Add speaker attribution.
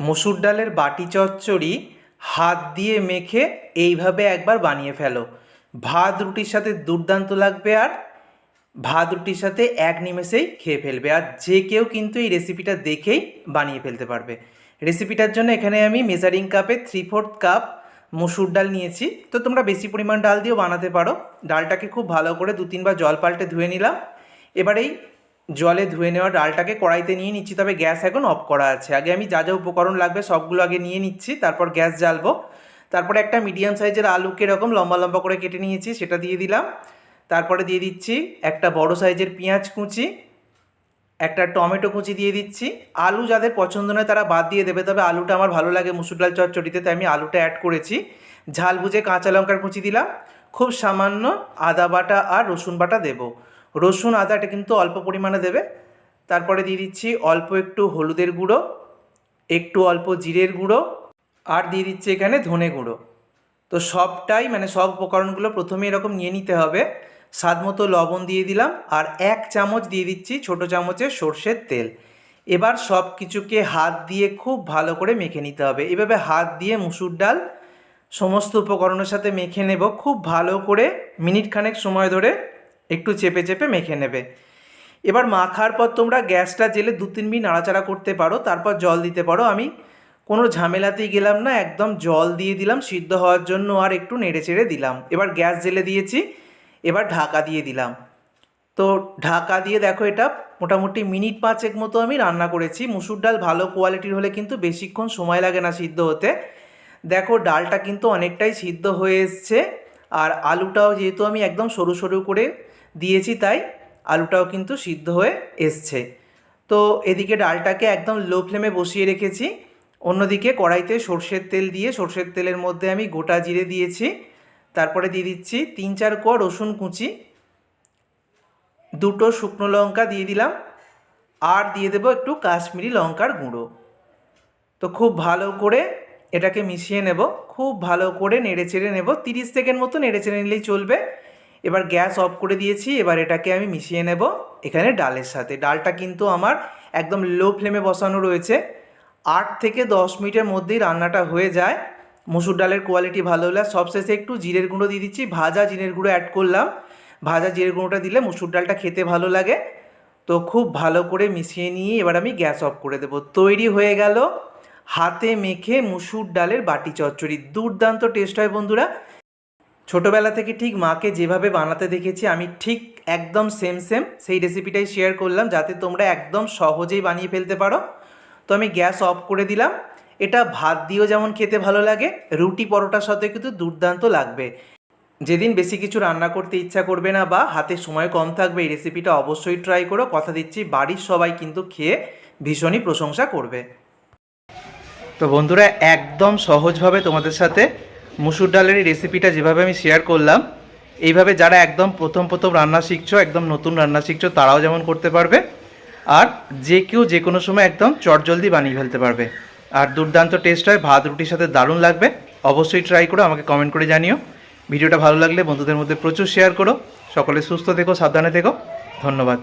Speaker 1: মসুর ডালের বাটি চচ্চড়ি হাত দিয়ে মেখে এইভাবে একবার বানিয়ে ফেলো। ভাত রুটির সাথে দুর্দান্ত লাগবে আর ভাত রুটির সাথে এক নিমেষেই খেয়ে ফেলবে আর যে কেউ কিন্তু এই রেসিপিটা দেখেই বানিয়ে ফেলতে পারবে। রেসিপিটার জন্য এখানে আমি মেজারিং কাপে থ্রি ফোর্থ কাপ মসুর ডাল নিয়েছি। তো তোমরা বেশি পরিমাণ ডাল দিয়েও বানাতে পারো। ডালটাকে খুব ভালো করে দু তিনবার জল পাল্টে ধুয়ে নিলাম। এবার এই জলে ধুয়ে নেওয়া ডালটাকে কড়াইতে নিয়ে নিচ্ছি, তবে গ্যাস এখন অফ করা আছে। আগে আমি যা যা উপকরণ লাগবে সবগুলো আগে নিয়ে নিচ্ছি, তারপর গ্যাস জ্বালবো। তারপরে একটা মিডিয়াম সাইজের আলুকে এরকম লম্বা লম্বা করে কেটে নিয়েছি, সেটা দিয়ে দিলাম। তারপরে দিয়ে দিচ্ছি একটা বড় সাইজের পেঁয়াজ কুচি, একটা টমেটো কুচি দিয়ে দিচ্ছি। আলু যাদের পছন্দ নয় তারা বাদ দিয়ে দেবে, তবে আলুটা আমার ভালো লাগে মুসুর ডাল চচ্চড়িতে, তাই আমি আলুটা অ্যাড করেছি। ঝাল বুঝে কাঁচা লঙ্কার কুচি দিলাম। খুব সামান্য আদা বাটা আর রসুন বাটা দেবো। রসুন আদাটা কিন্তু অল্প পরিমাণে দেবে। তারপরে দিয়ে দিচ্ছি অল্প একটু হলুদের গুঁড়ো, একটু অল্প জিরের গুঁড়ো, আর দিয়ে দিচ্ছি এখানে ধনে গুঁড়ো। তো সবটাই মানে সব উপকরণগুলো প্রথমে এরকম নিয়ে নিতে হবে। স্বাদ মতো লবণ দিয়ে দিলাম, আর এক চামচ দিয়ে দিচ্ছি ছোট চামচের সর্ষের তেল। এবার সব কিছুকে হাত দিয়ে খুব ভালো করে মেখে নিতে হবে। এভাবে হাত দিয়ে মুসুর ডাল সমস্ত উপকরণের সাথে মেখে নেব খুব ভালো করে মিনিট খানেক সময় ধরে। একটু চেপে চেপে মেখে নেবে। এবার মাখার পর তোমরা গ্যাসটা জেলে দু তিন মিনিট নাড়াচাড়া করতে পারো, তারপর জল দিতে পারো। আমি কোনো ঝামেলাতেই গেলাম না, একদম জল দিয়ে দিলাম, সিদ্ধ হওয়ার জন্য আর একটু নেড়ে চেড়ে দিলাম। এবার গ্যাস জেলে দিয়েছি, এবার ঢাকা দিয়ে দিলাম। তো ঢাকা দিয়ে দেখো এটা মোটামুটি মিনিট পাঁচেক মতো আমি রান্না করেছি। মুসুর ডাল ভালো কোয়ালিটির হলে কিন্তু বেশিক্ষণ সময় লাগে না সিদ্ধ হতে। দেখো ডালটা কিন্তু অনেকটাই সিদ্ধ হয়ে এসছে, আর আলুটাও যেহেতু আমি একদম সরু সরু করে দিয়েছি তাই আলুটাও কিন্তু সিদ্ধ হয়ে এসছে। তো এদিকে ডালটাকে একদম লো ফ্লেমে বসিয়ে রেখেছি। অন্যদিকে কড়াইতে সর্ষের তেল দিয়ে সর্ষের তেলের মধ্যে আমি গোটা জিরে দিয়েছি। তারপরে দিয়ে দিচ্ছি তিন চার কোয়া রসুন কুচি। দুটো শুকনো লঙ্কা দিয়ে দিলাম। আর দিয়ে দেবো একটু কাশ্মীরি লঙ্কার গুঁড়ো। তো খুব ভালো করে এটাকে মিশিয়ে নেব। খুব ভালো করে নেড়ে চেড়ে নেব। তিরিশ সেকেন্ড মতো নেড়ে চেড়ে নিলেই চলবে। এবার গ্যাস অফ করে দিয়েছি, এবার এটাকে আমি মিশিয়ে নেব এখানে ডালের সাথে। ডালটা কিন্তু আমার একদম লো ফ্লেমে বসানো রয়েছে। আট থেকে দশ মিনিটের মধ্যেই রান্নাটা হয়ে যায়। মুসুর ডালের কোয়ালিটি ভালো হলে সবশেষে একটু জিরের গুঁড়ো দিয়ে দিচ্ছি। ভাজা জিরের গুঁড়ো অ্যাড করলাম। ভাজা জিরের গুঁড়োটা দিলে মুসুর ডালটা খেতে ভালো লাগে। তো খুব ভালো করে মিশিয়ে নিয়ে এবার আমি গ্যাস অফ করে দেবো। তৈরি হয়ে গেল। হাতে মেখে মুসুর ডালের বাটি চচ্চড়ি। দুর্দান্ত টেস্ট হয় বন্ধুরা। ছোটোবেলা থেকে ঠিক মাকে যেভাবে বানাতে দেখেছি, আমি ঠিক একদম সেম সেম সেই রেসিপিটাই শেয়ার করলাম যাতে তোমরা একদম সহজেই বানিয়ে ফেলতে পারো। তো আমি গ্যাস অফ করে দিলাম। এটা ভাত দিয়েও যেমন খেতে ভালো লাগে, রুটি পরোটার সাথে কিন্তু দুর্দান্ত লাগবে। যেদিন বেশি কিছু রান্না করতে ইচ্ছা করবে না বা হাতে সময় কম থাকবে, এই রেসিপিটা অবশ্যই ট্রাই করো। কথা দিচ্ছি, বাড়ির সবাই কিন্তু খেয়ে ভীষণই প্রশংসা করবে। তো বন্ধুরা, একদম সহজভাবে তোমাদের সাথে মুসুর ডালের এই রেসিপিটা যেভাবে আমি শেয়ার করলাম, এইভাবে যারা একদম প্রথম প্রথম রান্না শিখছো, একদম নতুন রান্না শিখছো, তারাও যেমন করতে পারবে। আর যে কেউ যে কোনো সময় একদম চটজলদি বানিয়ে ফেলতে পারবে। আর দুর্দান্ত টেস্ট হয়, ভাত, রুটির সাথে দারুণ লাগবে। অবশ্যই ট্রাই করো, আমাকে কমেন্ট করে জানিও। ভিডিওটা ভালো লাগলে বন্ধুদের মধ্যে প্রচুর শেয়ার করো। সকলে সুস্থ থেকো, সাবধানে থেকো। ধন্যবাদ।